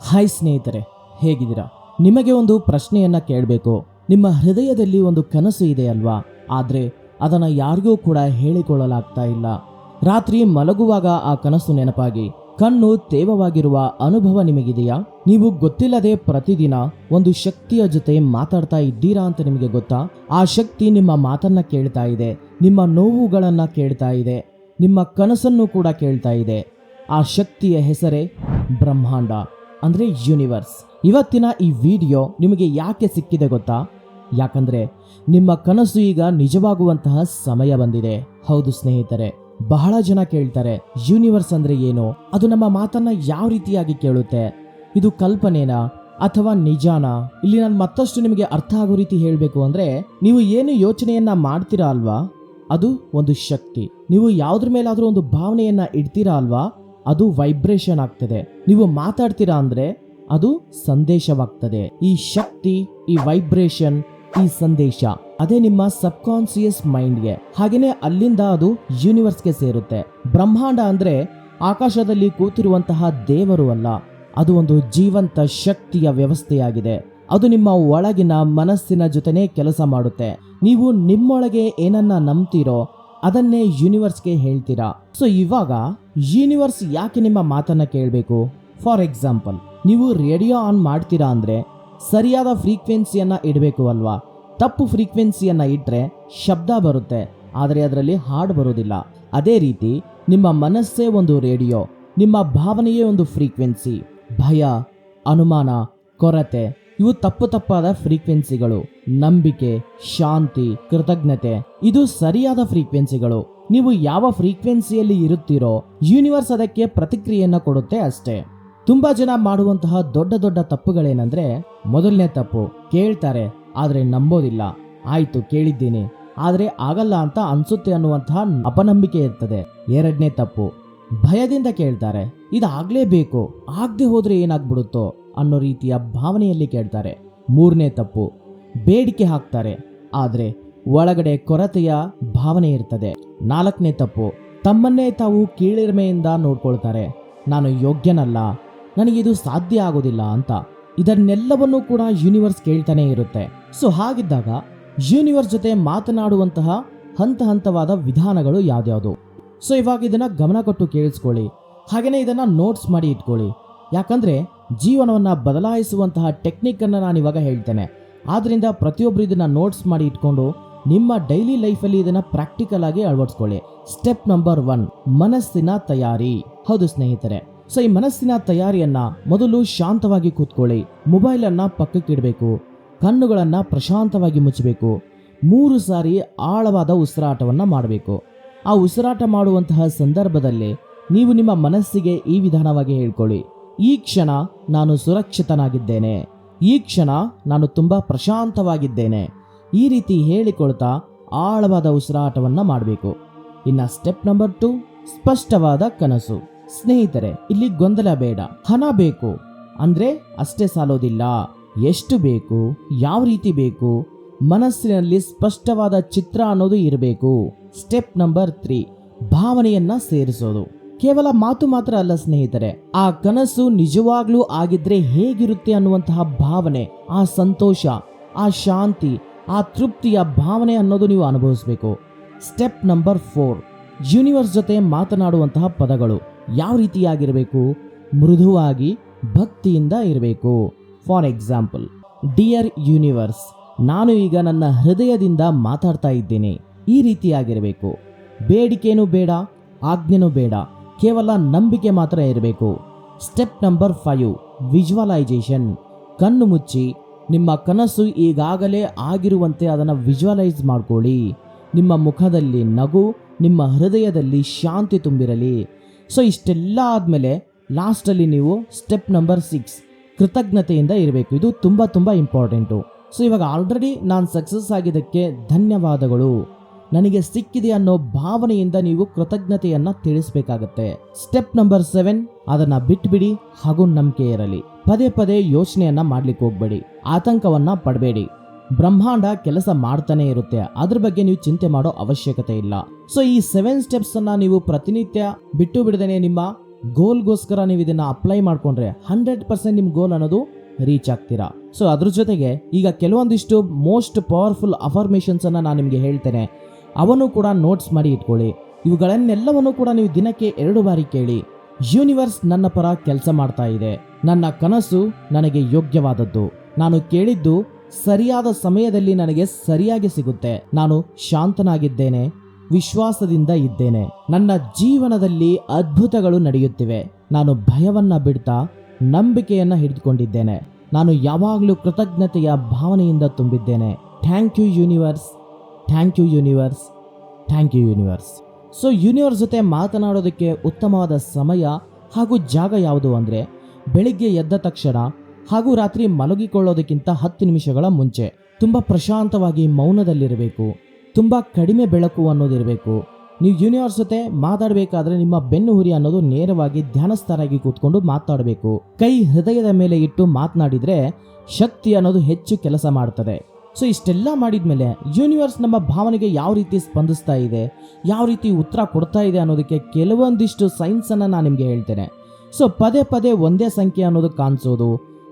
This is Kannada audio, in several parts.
ಹಾಯ್ ಸ್ನೇಹಿತರೆ, ಹೇಗಿದ್ದೀರಾ? ನಿಮಗೆ ಒಂದು ಪ್ರಶ್ನೆಯನ್ನ ಕೇಳಬೇಕು. ನಿಮ್ಮ ಹೃದಯದಲ್ಲಿ ಒಂದು ಕನಸು ಇದೆ ಅಲ್ವಾ? ಆದರೆ ಅದನ್ನ ಯಾರಿಗೂ ಕೂಡ ಹೇಳಿಕೊಳ್ಳಲಾಗ್ತಾ ಇಲ್ಲ. ರಾತ್ರಿ ಮಲಗುವಾಗ ಆ ಕನಸು ನೆನಪಾಗಿ, ಕಣ್ಣು ತೇವವಾಗಿರುವ ಅನುಭವ ನಿಮಗಿದೆಯಾ? ನೀವು ಗೊತ್ತಿಲ್ಲದೆ ಪ್ರತಿದಿನ ಒಂದು ಶಕ್ತಿಯ ಜೊತೆ ಮಾತಾಡ್ತಾ ಇದ್ದೀರಾ ಅಂತ ನಿಮಗೆ ಗೊತ್ತಾ? ಆ ಶಕ್ತಿ ನಿಮ್ಮ ಮಾತನ್ನ ಕೇಳ್ತಾ ಇದೆ, ನಿಮ್ಮ ನೋವುಗಳನ್ನ ಕೇಳ್ತಾ ಇದೆ, ನಿಮ್ಮ ಕನಸನ್ನು ಕೂಡ ಕೇಳ್ತಾ ಇದೆ. ಆ ಶಕ್ತಿಯ ಹೆಸರೇ ಬ್ರಹ್ಮಾಂಡ. ಅಂದ್ರೆ ಯೂನಿವರ್ಸ್ ಇವತ್ತಿನ ಈ ವಿಡಿಯೋ ನಿಮಗೆ ಯಾಕೆ ಸಿಕ್ಕಿದೆ ಗೊತ್ತಾ? ಯಾಕಂದರೆ ನಿಮ್ಮ ಕನಸು ಈಗ ನಿಜವಾಗುವಂತಹ ಸಮಯ ಬಂದಿದೆ. ಹೌದು ಸ್ನೇಹಿತರೆ, ಬಹಳ ಜನ ಕೇಳ್ತಾರೆ ಯೂನಿವರ್ಸ್ ಅಂದರೆ ಏನು? ಅದು ನಮ್ಮ ಮಾತನ್ನ ಯಾವ ರೀತಿಯಾಗಿ ಕೇಳುತ್ತೆ? ಇದು ಕಲ್ಪನೆನಾ ಅಥವಾ ನಿಜಾನ? ಇಲ್ಲಿ ನಾನು ಮತ್ತಷ್ಟು ನಿಮಗೆ ಅರ್ಥ ಆಗೋ ರೀತಿ ಹೇಳಬೇಕು ಅಂದರೆ, ನೀವು ಏನು ಯೋಚನೆಯನ್ನ ಮಾಡ್ತೀರಾ ಅಲ್ವಾ? ಅದು ಒಂದು ಶಕ್ತಿ. ನೀವು ಯಾವುದ್ರ ಮೇಲಾದರೂ ಒಂದು ಭಾವನೆಯನ್ನ ಇಡ್ತೀರಾ ಅಲ್ವಾ? ಅದು ವೈಬ್ರೇಷನ್ ಆಗ್ತದೆ. ನೀವು ಮಾತಾಡ್ತೀರಾ ಅಂದ್ರೆ ಅದು ಸಂದೇಶವಾಗ್ತದೆ. ಈ ಶಕ್ತಿ, ಈ ವೈಬ್ರೇಷನ್ ಈ ಸಂದೇಶ, ಅದೇ ನಿಮ್ಮ ಸಬ್ ಕಾನ್ಸಿಯಸ್ ಮೈಂಡ್ಗೆ ಹಾಗೇನೆ ಅಲ್ಲಿಂದ ಅದು ಯೂನಿವರ್ಸ್ಗೆ ಸೇರುತ್ತೆ. ಬ್ರಹ್ಮಾಂಡ ಅಂದ್ರೆ ಆಕಾಶದಲ್ಲಿ ಕೂತಿರುವಂತಹ ದೇವರು ಅಲ್ಲ. ಅದು ಒಂದು ಜೀವಂತ ಶಕ್ತಿಯ ವ್ಯವಸ್ಥೆಯಾಗಿದೆ. ಅದು ನಿಮ್ಮ ಒಳಗಿನ ಮನಸ್ಸಿನ ಜೊತೆನೇ ಕೆಲಸ ಮಾಡುತ್ತೆ. ನೀವು ನಿಮ್ಮೊಳಗೆ ಏನನ್ನ ನಂಬ್ತೀರೋ ಅದನ್ನೇ ಯೂನಿವರ್ಸ್ಗೆ ಹೇಳ್ತೀರಾ? ಸೊ ಇವಾಗ ಯೂನಿವರ್ಸ್ ಯಾಕೆ ನಿಮ್ಮ ಮಾತನ್ನ ಕೇಳಬೇಕು? ಫಾರ್ ಎಕ್ಸಾಂಪಲ್ ನೀವು ರೇಡಿಯೋ ಆನ್ ಮಾಡ್ತೀರಾ ಅಂದ್ರೆ ಸರಿಯಾದ ಫ್ರೀಕ್ವೆನ್ಸಿಯನ್ನ ಇಡಬೇಕು ಅಲ್ವಾ? ತಪ್ಪು ಫ್ರೀಕ್ವೆನ್ಸಿಯನ್ನ ಇಟ್ಟರೆ ಶಬ್ದ ಬರುತ್ತೆ, ಆದರೆ ಅದರಲ್ಲಿ ಹಾಡು ಬರೋದಿಲ್ಲ. ಅದೇ ರೀತಿ ನಿಮ್ಮ ಮನಸ್ಸೇ ಒಂದು ರೇಡಿಯೋ ನಿಮ್ಮ ಭಾವನೆಯೇ ಒಂದು ಫ್ರೀಕ್ವೆನ್ಸಿ ಭಯ, ಅನುಮಾನ, ಕೊರತೆ ಇವು ತಪ್ಪು ತಪ್ಪಾದ ಫ್ರೀಕ್ವೆನ್ಸಿಗಳು ನಂಬಿಕೆ, ಶಾಂತಿ, ಕೃತಜ್ಞತೆ, ಇದು ಸರಿಯಾದ ಫ್ರೀಕ್ವೆನ್ಸಿಗಳು ನೀವು ಯಾವ ಫ್ರೀಕ್ವೆನ್ಸಿಯಲ್ಲಿ ಇರುತ್ತೀರೋ ಯೂನಿವರ್ಸ್ ಅದಕ್ಕೆ ಪ್ರತಿಕ್ರಿಯೆಯನ್ನು ಕೊಡುತ್ತೆ ಅಷ್ಟೇ. ತುಂಬಾ ಜನ ಮಾಡುವಂತಹ ದೊಡ್ಡ ದೊಡ್ಡ ತಪ್ಪುಗಳೇನಂದ್ರೆ, ಮೊದಲನೇ ತಪ್ಪು ಕೇಳ್ತಾರೆ, ಆದ್ರೆ ನಂಬೋದಿಲ್ಲ. ಆಯ್ತು, ಕೇಳಿದ್ದೀನಿ. ಆದ್ರೆ ಆಗಲ್ಲ ಅಂತ ಅನ್ಸುತ್ತೆ ಅನ್ನುವಂತಹ ಅಪನಂಬಿಕೆ ಇರ್ತದೆ. ಎರಡನೇ ತಪ್ಪು, ಭಯದಿಂದ ಕೇಳ್ತಾರೆ. ಇದಾಗ್ಲೇಬೇಕು. ಆಗದೆ ಹೋದ್ರೆ ಏನಾಗ್ಬಿಡುತ್ತೋ. ಅನ್ನೋ ರೀತಿಯ ಭಾವನೆಯಲ್ಲಿ ಕೇಳ್ತಾರೆ. ಮೂರನೇ ತಪ್ಪು, ಬೇಡಿಕೆ ಹಾಕ್ತಾರೆ, ಆದರೆ ಒಳಗಡೆ ಕೊರತೆಯ ಭಾವನೆ ಇರ್ತದೆ. ನಾಲ್ಕನೇ ತಪ್ಪು, ತಮ್ಮನ್ನೇ ತಾವು ಕೀಳಿರ್ಮೆಯಿಂದ ನೋಡ್ಕೊಳ್ತಾರೆ. ನಾನು ಯೋಗ್ಯನಲ್ಲ ನನಗಿದು ಸಾಧ್ಯ ಆಗೋದಿಲ್ಲ ಅಂತ. ಇದನ್ನೆಲ್ಲವನ್ನೂ ಕೂಡ ಯೂನಿವರ್ಸ್ ಕೇಳ್ತಾನೆ ಇರುತ್ತೆ. ಸೊ ಹಾಗಿದ್ದಾಗ ಯೂನಿವರ್ಸ್ ಜೊತೆ ಮಾತನಾಡುವಂತಹ ಹಂತ ಹಂತವಾದ ವಿಧಾನಗಳು ಯಾವ್ದ್ಯಾವುದು? ಸೊ ಇವಾಗ ಇದನ್ನ ಗಮನ ಕೊಟ್ಟು ಕೇಳಿಸ್ಕೊಳ್ಳಿ. ಹಾಗೇನೆ ಇದನ್ನ ನೋಟ್ಸ್ ಮಾಡಿ ಇಟ್ಕೊಳ್ಳಿ. ಯಾಕಂದ್ರೆ ಜೀವನವನ್ನ ಬದಲಾಯಿಸುವಂತಹ ಟೆಕ್ನಿಕ್ ಅನ್ನ ನಾನು ಇವಾಗ ಹೇಳ್ತೇನೆ. ಆದ್ದರಿಂದ ಪ್ರತಿಯೊಬ್ಬರು ಇದನ್ನು ನೋಟ್ಸ್ ಮಾಡಿ ಇಟ್ಕೊಂಡು ನಿಮ್ಮ ಡೈಲಿ ಲೈಫಲ್ಲಿ ಇದನ್ನು ಪ್ರಾಕ್ಟಿಕಲ್ ಆಗಿ ಅಳವಡಿಸ್ಕೊಳ್ಳಿ. ಸ್ಟೆಪ್ ನಂಬರ್ ಒನ್ ಮನಸ್ಸಿನ ತಯಾರಿ. ಹೌದು ಸ್ನೇಹಿತರೆ. ಸೊ ಈ ಮನಸ್ಸಿನ ತಯಾರಿಯನ್ನ ಮೊದಲು ಶಾಂತವಾಗಿ ಕೂತ್ಕೊಳ್ಳಿ. ಮೊಬೈಲ್ ಅನ್ನ ಪಕ್ಕಕ್ಕಿಡಬೇಕು ಕಣ್ಣುಗಳನ್ನು ಪ್ರಶಾಂತವಾಗಿ ಮುಚ್ಚಬೇಕು. ಮೂರು ಸಾರಿ ಆಳವಾದ ಉಸಿರಾಟವನ್ನ ಮಾಡಬೇಕು. ಆ ಉಸಿರಾಟ ಮಾಡುವಂತಹ ಸಂದರ್ಭದಲ್ಲಿ ನೀವು ನಿಮ್ಮ ಮನಸ್ಸಿಗೆ ಈ ವಿಧಾನವಾಗಿ ಹೇಳ್ಕೊಳ್ಳಿ. ಈ ಕ್ಷಣ ನಾನು ಸುರಕ್ಷಿತನಾಗಿದ್ದೇನೆ. ಈ ಕ್ಷಣ ನಾನು ತುಂಬ ಪ್ರಶಾಂತವಾಗಿದ್ದೇನೆ. ಈ ರೀತಿ ಹೇಳಿಕೊಳ್ತಾ ಆಳವಾದ ಉಸಿರಾಟವನ್ನು ಮಾಡಬೇಕು. ಇನ್ನು ಸ್ಟೆಪ್ ನಂಬರ್ ಟು, ಸ್ಪಷ್ಟವಾದ ಕನಸು. ಸ್ನೇಹಿತರೆ, ಇಲ್ಲಿ ಗೊಂದಲ ಬೇಡ. ಹಣ ಬೇಕು. ಅಂದರೆ ಅಷ್ಟೇ ಸಾಲೋದಿಲ್ಲ. ಎಷ್ಟು ಬೇಕು? ಯಾವ ರೀತಿ ಬೇಕು? ಮನಸ್ಸಿನಲ್ಲಿ ಸ್ಪಷ್ಟವಾದ ಚಿತ್ರ ಅನ್ನೋದು ಇರಬೇಕು. ಸ್ಟೆಪ್ ನಂಬರ್ ತ್ರೀ, ಭಾವನೆಯನ್ನ ಸೇರಿಸೋದು. ಕೇವಲ ಮಾತು ಮಾತ್ರ ಅಲ್ಲ ಸ್ನೇಹಿತರೆ, ಆ ಕನಸು ನಿಜವಾಗ್ಲೂ ಆಗಿದ್ರೆ ಹೇಗಿರುತ್ತೆ ಅನ್ನುವಂತಹ ಭಾವನೆ, ಆ ಸಂತೋಷ, ಆ ಶಾಂತಿ, ಆ ತೃಪ್ತಿಯ ಭಾವನೆ ಅನ್ನೋದು ನೀವು ಅನುಭವಿಸಬೇಕು. ಸ್ಟೆಪ್ ನಂಬರ್ ಫೋರ್ ಯೂನಿವರ್ಸ್ ಜೊತೆ ಮಾತನಾಡುವಂತಹ ಪದಗಳು ಯಾವ ರೀತಿಯಾಗಿರಬೇಕು? ಮೃದುವಾಗಿ, ಭಕ್ತಿಯಿಂದ ಇರಬೇಕು. ಫಾರ್ ಎಕ್ಸಾಂಪಲ್ ಡಿಯರ್ ಯೂನಿವರ್ಸ್ ನಾನು ಈಗ ನನ್ನ ಹೃದಯದಿಂದ ಮಾತಾಡ್ತಾ ಇದ್ದೇನೆ. ಈ ರೀತಿಯಾಗಿರಬೇಕು. ಬೇಡಿಕೆನೂ ಬೇಡ, ಆಜ್ಞೆನೂ ಬೇಡ. ಕೇವಲ ನಂಬಿಕೆ ಮಾತ್ರ ಇರಬೇಕು. Step number five, visualisation. ಕಣ್ಣು ಮುಚ್ಚಿ, ನಿಮ್ಮ ಕನಸು ಈಗಾಗಲೇ ಆಗಿರುವಂತೆ ಅದನ್ನು ವಿಜುವಲೈಸ್ ಮಾಡ್ಕೊಳ್ಳಿ. ನಿಮ್ಮ ಮುಖದಲ್ಲಿ ನಗು, ನಿಮ್ಮ ಹೃದಯದಲ್ಲಿ ಶಾಂತಿ ತುಂಬಿರಲಿ. ಸೊ, ಇಷ್ಟೆಲ್ಲ ಆದಮೇಲೆ ಲಾಸ್ಟಲ್ಲಿ ನೀವು ಸ್ಟೆಪ್ ನಂಬರ್ ಸಿಕ್ಸ್, ಕೃತಜ್ಞತೆಯಿಂದ ಇರಬೇಕು. ಇದು ತುಂಬ ತುಂಬ ಇಂಪಾರ್ಟೆಂಟು. ಸೊ, ಇವಾಗ ಆಲ್ರೆಡಿ ನಾನು ಸಕ್ಸಸ್ ಆಗಿದ್ದಕ್ಕೆ ಧನ್ಯವಾದಗಳು. ನನಗೆ ಸಿಕ್ಕಿದೆ ಅನ್ನೋ ಭಾವನೆಯಿಂದ ನೀವು ಕೃತಜ್ಞತೆಯನ್ನ ತಿಳಿಸ್ಬೇಕಾಗತ್ತೆ. ಸ್ಟೆಪ್ ನಂಬರ್ ಸೆವೆನ್ ಅದನ್ನ ಬಿಟ್ಬಿಡಿ ಹಾಗೂ ನಂಬಿಕೆ ಇರಲಿ. ಪದೇ ಪದೇ ಯೋಚನೆಯನ್ನ ಮಾಡ್ಲಿಕ್ಕೆ ಹೋಗ್ಬೇಡಿ. ಆತಂಕವನ್ನ ಪಡಬೇಡಿ. ಬ್ರಹ್ಮಾಂಡ ಕೆಲಸ ಮಾಡ್ತಾನೆ ಇರುತ್ತೆ. ಅದ್ರ ಬಗ್ಗೆ ನೀವು ಚಿಂತೆ ಮಾಡೋ ಅವಶ್ಯಕತೆ ಇಲ್ಲ. ಸೊ ಈ ಸೆವೆನ್ ಸ್ಟೆಪ್ಸ್ ಅನ್ನ ನೀವು ಪ್ರತಿನಿತ್ಯ ಬಿಟ್ಟು ಬಿಡದೇನೆ ನಿಮ್ಮ ಗೋಲ್ಗೋಸ್ಕರ ನೀವು ಇದನ್ನ ಅಪ್ಲೈ ಮಾಡ್ಕೊಂಡ್ರೆ ಹಂಡ್ರೆಡ್ ಪರ್ಸೆಂಟ್ ನಿಮ್ಮ ಗೋಲ್ ಅನ್ನೋದು ರೀಚ್ ಆಗ್ತೀರಾ? ಸೊ ಅದ್ರ ಜೊತೆಗೆ ಈಗ ಕೆಲವೊಂದಿಷ್ಟು ಮೋಸ್ಟ್ ಪವರ್ಫುಲ್ ಅಫರ್ಮೇಷನ್ಸ್ ಅನ್ನ ನಾನು ನಿಮಗೆ ಹೇಳ್ತೇನೆ. ಅವನ್ನು ಕೂಡ ನೋಟ್ಸ್ ಮಾಡಿ ಇಟ್ಕೊಳ್ಳಿ. ಇವುಗಳನ್ನೆಲ್ಲವನ್ನು ಕೂಡ ನೀವು ದಿನಕ್ಕೆ ಎರಡು ಬಾರಿ ಕೇಳಿ. ಯೂನಿವರ್ಸ್ ನನ್ನ ಪರ ಕೆಲಸ ಮಾಡ್ತಾ ಇದೆ. ನನ್ನ ಕನಸು ನನಗೆ ಯೋಗ್ಯವಾದದ್ದು. ನಾನು ಕೇಳಿದ್ದು ಸರಿಯಾದ ಸಮಯದಲ್ಲಿ ನನಗೆ ಸರಿಯಾಗಿ ಸಿಗುತ್ತೆ. ನಾನು ಶಾಂತನಾಗಿದ್ದೇನೆ, ವಿಶ್ವಾಸದಿಂದ ಇದ್ದೇನೆ. ನನ್ನ ಜೀವನದಲ್ಲಿ ಅದ್ಭುತಗಳು ನಡೆಯುತ್ತಿವೆ. ನಾನು ಭಯವನ್ನ ಬಿಡ್ತಾ ನಂಬಿಕೆಯನ್ನ ಹಿಡಿದುಕೊಂಡಿದ್ದೇನೆ. ನಾನು ಯಾವಾಗಲೂ ಕೃತಜ್ಞತೆಯ ಭಾವನೆಯಿಂದ ತುಂಬಿದ್ದೇನೆ. Thank you universe thank you universe thank you universe so universe ಜೊತೆ ಮಾತನಾಡೋದಕ್ಕೆ ಉತ್ತಮವಾದ ಸಮಯ ಹಾಗೂ ಜಾಗ ಯಾವುದು ಅಂದರೆ ಬೆಳಿಗ್ಗೆ ಎದ್ದ ತಕ್ಷಣ ಹಾಗೂ ರಾತ್ರಿ ಮಲಗಿಕೊಳ್ಳೋದಕ್ಕಿಂತ ಹತ್ತು ನಿಮಿಷಗಳ ಮುಂಚೆ ತುಂಬ ಪ್ರಶಾಂತವಾಗಿ ಮೌನದಲ್ಲಿರಬೇಕು. ತುಂಬ ಕಡಿಮೆ ಬೆಳಕು ಅನ್ನೋದಿರಬೇಕು ನೀವು ಯೂನಿವರ್ಸ್ ಜೊತೆ ಮಾತಾಡಬೇಕಾದ್ರೆ ನಿಮ್ಮ ಬೆನ್ನು ಹುರಿ ಅನ್ನೋದು ನೇರವಾಗಿ ಧ್ಯಾನಸ್ಥರಾಗಿ ಕೂತ್ಕೊಂಡು ಮಾತಾಡಬೇಕು. ಕೈ ಹೃದಯದ ಮೇಲೆ ಇಟ್ಟು ಮಾತನಾಡಿದರೆ ಶಕ್ತಿ ಅನ್ನೋದು ಹೆಚ್ಚು ಕೆಲಸ ಮಾಡ್ತದೆ. ಸೊ ಇಷ್ಟೆಲ್ಲ ಮಾಡಿದ್ಮೇಲೆ ಯೂನಿವರ್ಸ್ ನಮ್ಮ ಭಾವನೆಗೆ ಯಾವ ರೀತಿ ಸ್ಪಂದಿಸ್ತಾ ಇದೆ, ಯಾವ ರೀತಿ ಉತ್ತರ ಕೊಡ್ತಾ ಇದೆ ಅನ್ನೋದಕ್ಕೆ ಕೆಲವೊಂದಿಷ್ಟು ಸೈನ್ಸನ್ನು ನಾನು ನಿಮಗೆ ಹೇಳ್ತೇನೆ. ಸೊ ಪದೇ ಪದೇ ಒಂದೇ ಸಂಖ್ಯೆ ಅನ್ನೋದು ಕಾಣಿಸೋದು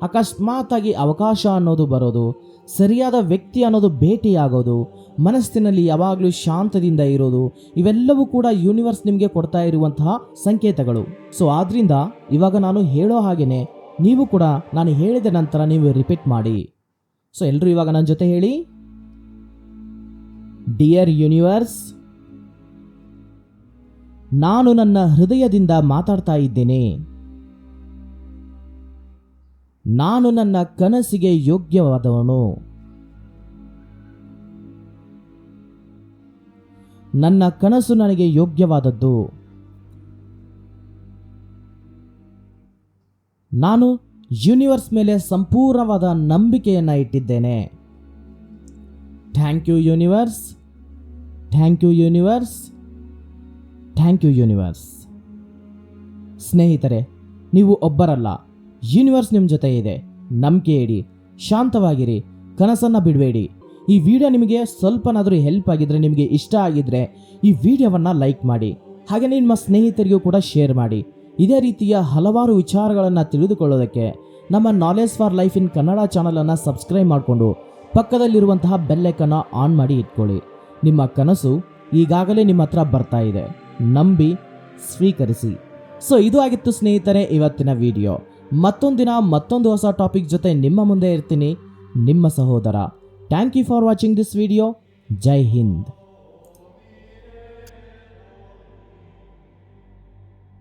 ಅಕಸ್ಮಾತ್ ಆಗಿ ಅವಕಾಶ ಅನ್ನೋದು ಬರೋದು, ಸರಿಯಾದ ವ್ಯಕ್ತಿ ಅನ್ನೋದು ಭೇಟಿಯಾಗೋದು, ಮನಸ್ಸಿನಲ್ಲಿ ಯಾವಾಗಲೂ ಶಾಂತದಿಂದ ಇರೋದು, ಇವೆಲ್ಲವೂ ಕೂಡ ಯೂನಿವರ್ಸ್ ನಿಮಗೆ ಕೊಡ್ತಾ ಇರುವಂತಹ ಸಂಕೇತಗಳು. ಸೊ ಆದ್ರಿಂದ ಇವಾಗ ನಾನು ಹೇಳೋ ಹಾಗೇನೆ, ನೀವು ಕೂಡ ನಾನು ಹೇಳಿದ ನಂತರ ನೀವು ರಿಪೀಟ್ ಮಾಡಿ. ಸೊ ಎಲ್ಲರೂ ಇವಾಗ ನನ್ನ ಜೊತೆ ಹೇಳಿ. ಡಿಯರ್ ಯೂನಿವರ್ಸ್ ನಾನು ನನ್ನ ಹೃದಯದಿಂದ ಮಾತಾಡ್ತಾ ಇದ್ದೇನೆ. ನಾನು ನನ್ನ ಕನಸಿಗೆ ಯೋಗ್ಯವಾದವನು. ನನ್ನ ಕನಸು ನನಗೆ ಯೋಗ್ಯವಾದದ್ದು. ನಾನು ಯೂನಿವರ್ಸ್ ಮೇಲೆ ಸಂಪೂರ್ಣವಾದ ನಂಬಿಕೆಯನ್ನು ಇಟ್ಟಿದ್ದೇನೆ. Thank you universe thank you universe thank you universe ಸ್ನೇಹಿತರೆ, ನೀವು ಒಬ್ಬರಲ್ಲ. ಯೂನಿವರ್ಸ್ ನಿಮ್ಮ ಜೊತೆ ಇದೆ. ನಂಬಿಕೆ ಇಡಿ, ಶಾಂತವಾಗಿರಿ, ಕನಸನ್ನು ಬಿಡಬೇಡಿ. ಈ ವಿಡಿಯೋ ನಿಮಗೆ ಸ್ವಲ್ಪನಾದರೂ ಹೆಲ್ಪ್ ಆಗಿದ್ರೆ, ನಿಮಗೆ ಇಷ್ಟ ಆಗಿದ್ರೆ ಈ ವಿಡಿಯೋವನ್ನು ಲೈಕ್ ಮಾಡಿ. ಹಾಗೆ ನಿಮ್ಮ ಸ್ನೇಹಿತರಿಗೂ ಕೂಡ ಶೇರ್ ಮಾಡಿ. ಇದೇ ರೀತಿಯ ಹಲವಾರು ವಿಚಾರಗಳನ್ನು ತಿಳಿದುಕೊಳ್ಳೋದಕ್ಕೆ ನಮ್ಮ knowledge for life in Kannada ಚಾನಲನ್ನು ಸಬ್ಸ್ಕ್ರೈಬ್ ಮಾಡಿಕೊಂಡು ಪಕ್ಕದಲ್ಲಿರುವಂತಹ ಬೆಲ್ಲೈಕನ್ನ ಆನ್ ಮಾಡಿ ಇಟ್ಕೊಳ್ಳಿ. ನಿಮ್ಮ ಕನಸು ಈಗಾಗಲೇ ನಿಮ್ಮ ಹತ್ರ ಬರ್ತಾ ಇದೆ. ನಂಬಿ ಸ್ವೀಕರಿಸಿ. ಸೊ ಇದು ಆಗಿತ್ತು ಸ್ನೇಹಿತರೆ ಇವತ್ತಿನ ವಿಡಿಯೋ ದಿನ ಮತ್ತೊಂದು ಹೊಸ ಟಾಪಿಕ್ ಜೊತೆ ನಿಮ್ಮ ಮುಂದೆ ಇರ್ತೀನಿ. ನಿಮ್ಮ ಸಹೋದರ. Thank you for watching this video Jai Hind